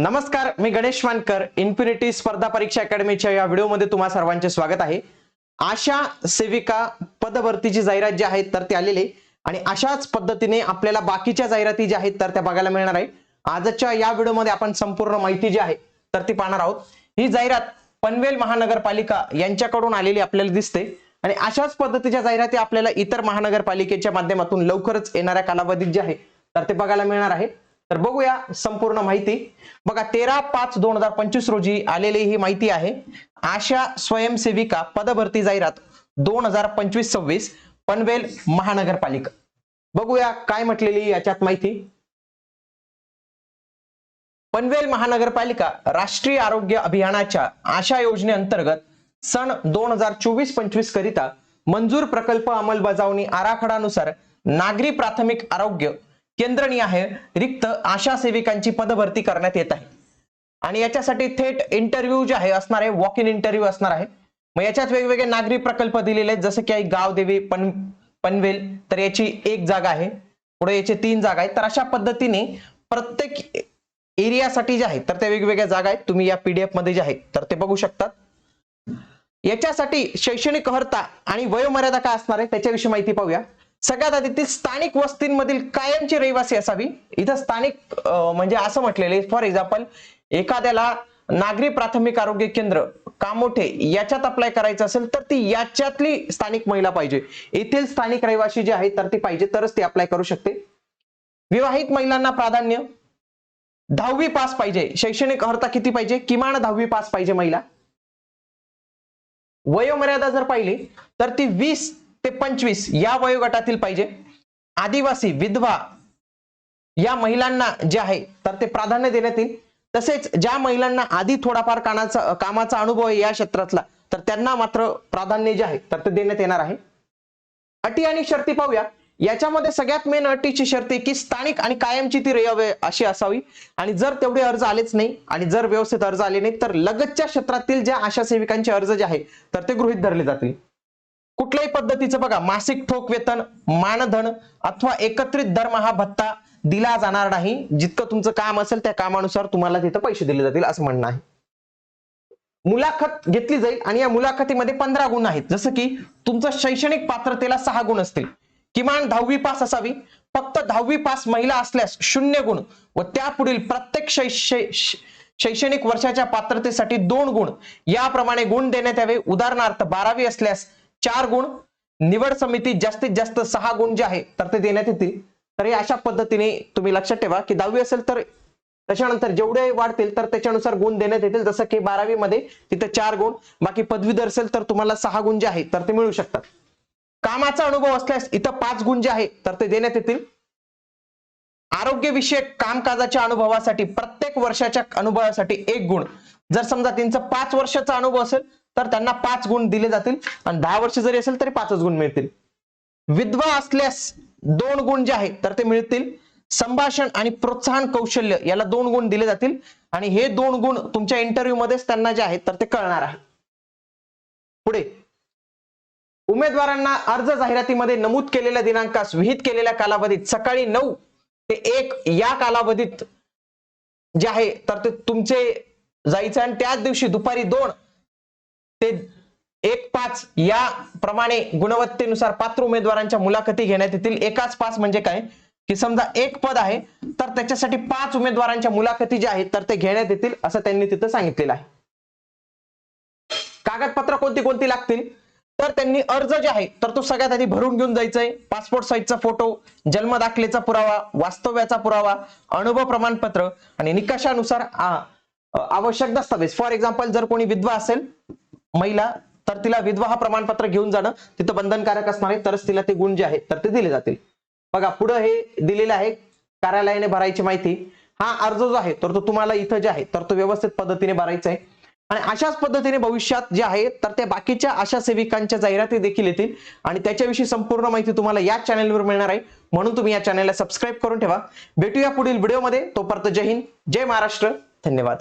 नमस्कार मी गणेश मानकर इन्फिनिटी स्पर्धा परीक्षा अकॅडमीच्या या व्हिडिओमध्ये तुम्हा सर्वांचे स्वागत आहे. आशा सेविका पदभरतीची जाहिरात जी आहे तर ती आलेली आणि अशाच पद्धतीने आपल्याला बाकीच्या जाहिराती ज्या आहेत तर त्या बघायला मिळणार आहे. आजच्या या व्हिडिओमध्ये आपण संपूर्ण माहिती जी आहे तर ती पाहणार आहोत. ही जाहिरात पनवेल महानगरपालिका यांच्याकडून आलेली आपल्याला दिसते. आणि अशाच पद्धतीच्या जाहिराती आपल्याला इतर महानगरपालिकेच्या माध्यमातून लवकरच येणाऱ्या कालावधीत जे आहे तर ते बघायला मिळणार आहे. तर बघूया संपूर्ण माहिती. बघा तेरा पाच दोन हजार पंचवीस रोजी आलेली ही माहिती आहे. आशा स्वयंसेविका पदभरती जाहिरात दोन हजार पंचवीस सव्वीस पनवेल महानगरपालिका. बघूया काय म्हटलेली याच्यात माहिती. पनवेल महानगरपालिका राष्ट्रीय आरोग्य अभियानाच्या आशा योजनेअंतर्गत सन दोन हजार चोवीस पंचवीस करिता मंजूर प्रकल्प अंमलबजावणी आराखडानुसार नागरी प्राथमिक आरोग्य केंद्रनिहाय रिक्त आशा सेविकांची पदभरती करण्यात येत आहे. आणि याच्यासाठी थेट इंटरव्ह्यू जे आहे असणार आहे वॉक इन इंटरव्ह्यू असणार आहे. मग याच्यात वेगवेगळे नागरी प्रकल्प दिलेले आहेत. जसं की गावदेवी पण पनवेल तर याची एक जागा आहे. पुढे याचे तीन जागा आहेत. तर अशा पद्धतीने प्रत्येक एरियासाठी जे आहे तर ते वेगवेगळ्या जागा आहेत. तुम्ही या पीडीएफमध्ये जे आहे तर ते बघू शकतात. याच्यासाठी शैक्षणिक अर्हता आणि वयोमर्यादा काय असणार आहे त्याच्याविषयी माहिती पाहूया. सगळ्यात आधी ती स्थानिक वस्तींमधील कायमची रहिवासी असावी. इथं स्थानिक म्हणजे असं म्हटलेले फॉर एक्झाम्पल एखाद्याला नागरी प्राथमिक आरोग्य केंद्र कामोठे याच्यात अप्लाय करायचं असेल तर ती याच्यातली स्थानिक महिला पाहिजे. येथील स्थानिक रहिवासी जी आहे तर ती पाहिजे तरच ती अप्लाय करू शकते. विवाहित महिलांना प्राधान्य दहावी पास पाहिजे. शैक्षणिक अर्हता किती पाहिजे? किमान दहावी पास पाहिजे महिला. वयोमर्यादा जर पाहिली तर ती वीस ते पंचवीस या वयोगटातील पाहिजे. आदिवासी विधवा या महिलांना जे आहे तर ते प्राधान्य देण्यात येईल. तसेच ज्या महिलांना आधी थोडाफार कानाचा कामाचा अनुभव आहे या क्षेत्रातला तर त्यांना मात्र प्राधान्य जे आहे तर ते देण्यात येणार आहे. अटी आणि शर्ती पाहूया. याच्यामध्ये सगळ्यात मेन अटीची शर्ती की स्थानिक आणि कायमची ती रहावे अशी असावी. आणि जर तेवढे अर्ज आलेच नाही आणि जर व्यवस्थित अर्ज आले नाही तर लगतच्या क्षेत्रातील ज्या आशा सेविकांचे अर्ज जे आहे तर ते गृहीत धरले जातील. कुठल्याही पद्धतीचं बघा मासिक ठोक वेतन मानधन अथवा एकत्रित दरमहा भत्ता दिला जाणार नाही. जितकं तुमचं काम असेल त्या कामानुसार तुम्हाला तिथं पैसे दिले जातील असं म्हणणं आहे. मुलाखत घेतली जाईल आणि या मुलाखतीमध्ये पंधरा गुण आहेत. जसं की तुमचं शैक्षणिक पात्रतेला सहा गुण असतील. किमान दहावी पास असावी. फक्त दहावी पास महिला असल्यास शून्य गुण व त्यापुढील प्रत्येक शै- शै- शैक्षणिक वर्षाच्या पात्रतेसाठी दोन गुण. याप्रमाणे गुण देण्यात यावे. उदाहरणार्थ बारावी असल्यास चार गुण निवड समिती जास्तीत जास्त सहा गुण जे आहे तर ते देण्यात येतील. तर हे अशा पद्धतीने तुम्ही लक्षात ठेवा की दहावी असेल तर त्याच्यानंतर जेवढे वाढतील तर त्याच्यानुसार गुण देण्यात येतील. जसं की बारावी मध्ये तिथे चार गुण बाकी पदवीधर असेल तर तुम्हाला सहा गुण जे आहे तर ते मिळू शकतात. कामाचा अनुभव असल्यास इथं पाच गुण जे आहे तर ते देण्यात येतील. आरोग्यविषयक कामकाजाच्या अनुभवासाठी प्रत्येक वर्षाच्या अनुभवासाठी एक गुण. जर समजा त्यांचा पाच वर्षाचा अनुभव असेल तर त्यांना पाच गुण दिले जातील. आणि दहा वर्ष जरी असेल तरी पाचच गुण मिळतील. विधवा असल्यास दोन गुण जे आहे तर ते मिळतील. संभाषण आणि प्रोत्साहन कौशल्य याला दोन गुण दिले जातील. आणि हे दोन गुण तुमच्या इंटरव्ह्यू मध्येच त्यांना जे आहेत तर ते कळणार आहे. पुढे. उमेदवारांना अर्ज जाहिरातीमध्ये नमूद केलेल्या दिनांकास विहित केलेल्या कालावधीत सकाळी नऊ ते एक या कालावधीत जे आहे तर ते तुमचे जायचं आणि त्याच दिवशी दुपारी दोन ते एक पाच या प्रमाणे गुणवत्तेनुसार पात्र उमेदवारांच्या मुलाखती घेण्यात येतील. एकाच पाच म्हणजे काय? की समजा एक पद आहे तर त्याच्यासाठी पाच उमेदवारांच्या मुलाखती ज्या आहेत तर ते घेण्यात येतील असं त्यांनी तिथं सांगितलेलं आहे. कागदपत्र कोणती कोणती लागतील? तर त्यांनी अर्ज जे आहे तर तो सगळ्यात आधी भरून घेऊन जायचंय. पासपोर्ट साईजचा फोटो जन्म दाखलेचा पुरावा वास्तव्याचा पुरावा अनुभव प्रमाणपत्र आणि निकषानुसार आवश्यक दस्तावेज. फॉर एक्झाम्पल जर कोणी विधवा असेल महिला तर तिला विधवा हा प्रमाणपत्र घेऊन जाणं तिथं बंधनकारक असणार आहे तरच तिला ते गुण जे आहेत तर ते दिले जातील. बघा पुढे हे दिलेलं आहे कार्यालयाने भरायची माहिती. हा अर्ज जो आहे तर तो तुम्हाला इथं जे आहे तर तो व्यवस्थित पद्धतीने भरायचा आहे. आणि अशाच पद्धतीने भविष्यात जे आहे तर त्या बाकीच्या आशा सेविकांच्या जाहिराती देखील येतील. आणि त्याच्याविषयी संपूर्ण माहिती तुम्हाला या चॅनलवर मिळणार आहे. म्हणून तुम्ही या चॅनलला सबस्क्राईब करून ठेवा. भेटूया पुढील व्हिडिओमध्ये तोपर्यंत जय हिंद जय महाराष्ट्र. धन्यवाद.